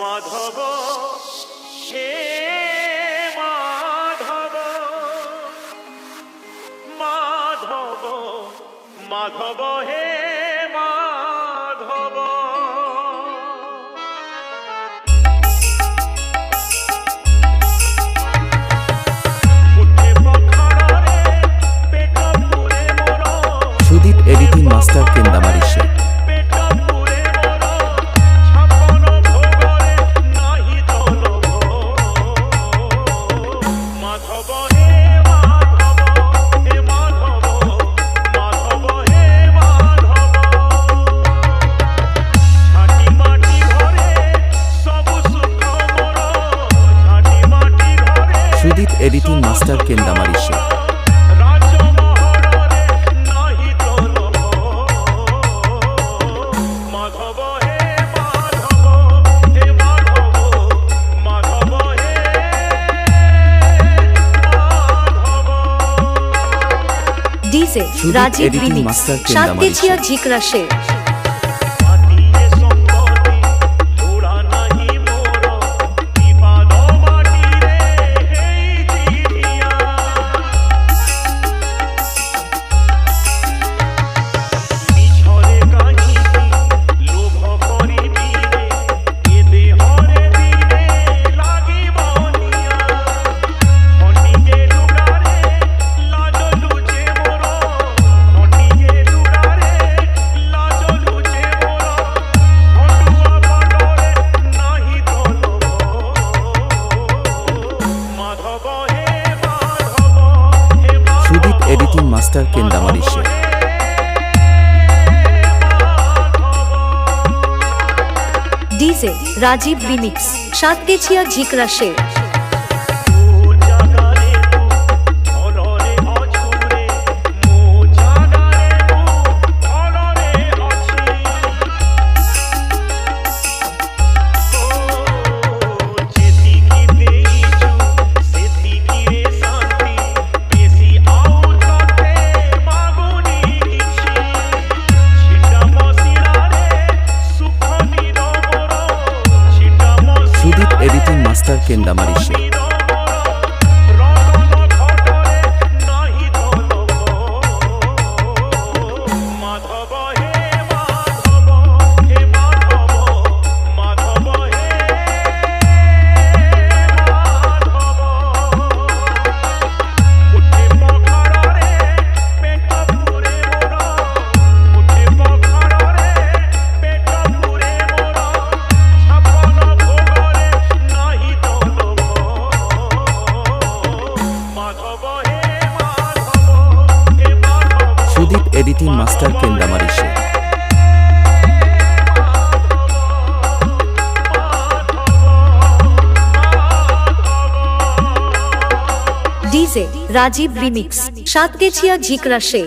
মাধব সে মাধব। মাধব মাধব হে editing master কেন্দামার ঈশ্বর রাজীব বিনিক্স সাত কেজিয়া জিকরা শেখ এখন মাস্টার কেন্দামার ঈশ্বর ডিজে রাজীব বিমিক্স সাত কেছিয়া ঝিকরা শেখ। মাস্টার কেন্দামারিশি સંદીપ એડિટિંગ માસ્ટર કેન્દામારી છે ડીજે રાજીવ રિમિક્સ સાતકેચિયા જીકરાશે